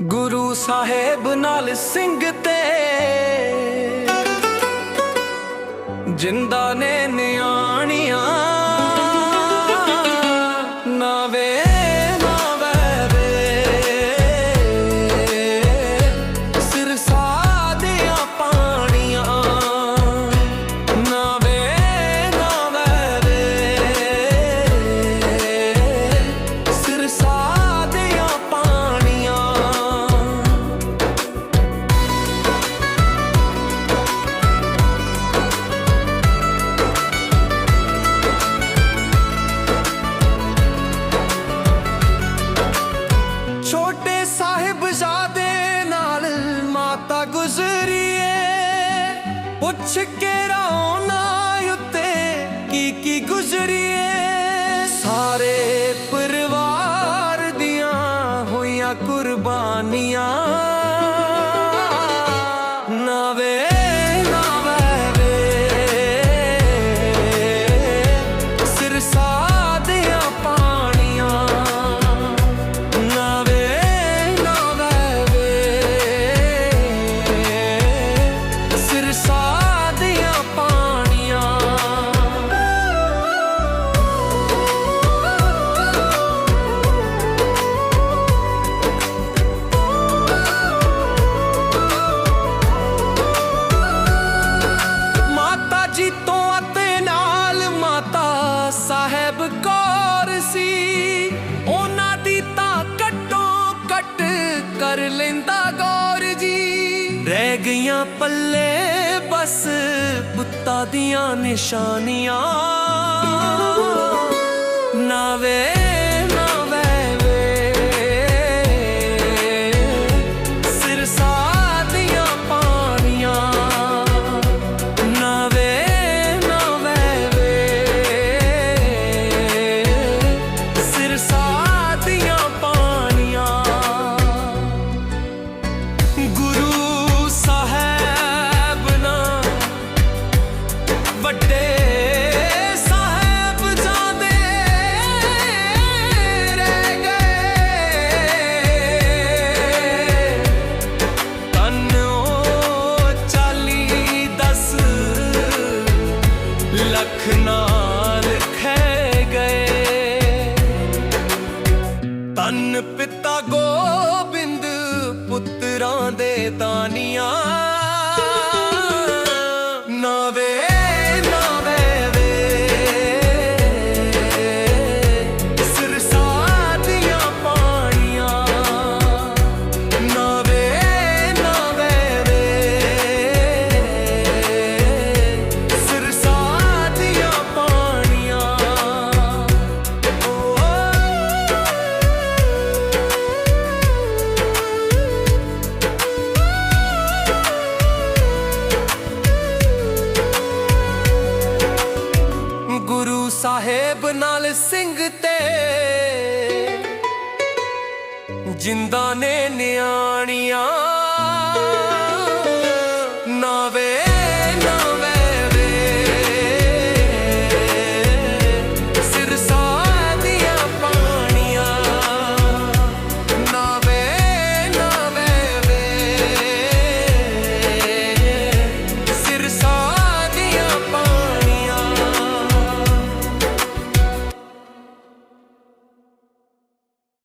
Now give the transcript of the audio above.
ਗੁਰੂ ਸਾਹਿਬ ਨਾਲ ਸਿੰਘ ਤੇ। ਜਿੰਦਾ ਨੇ ਨਿਆਣੀਆਂ 꽃을 깨 ਤੇਰੀਆਂ ਪੱਲੇ ਬਸ ਬੁੱਤਾ ਦੀਆਂ ਨਿਸ਼ਾਨੀਆਂ। ਨਾ ਖੇ ਗਏ। ਤਨ ਪਿਤਾ ਗੋਬਿੰਦ ਪੁੱਤਰਾਂ ਦੇ ਦਾਨੀਆਂ ਸਹਿਬ ਨਾਲ ਸਿੰਘ ਤੇ ਜਿੰਦਾ ਨੇ ਨਿਆਣੀਆਂ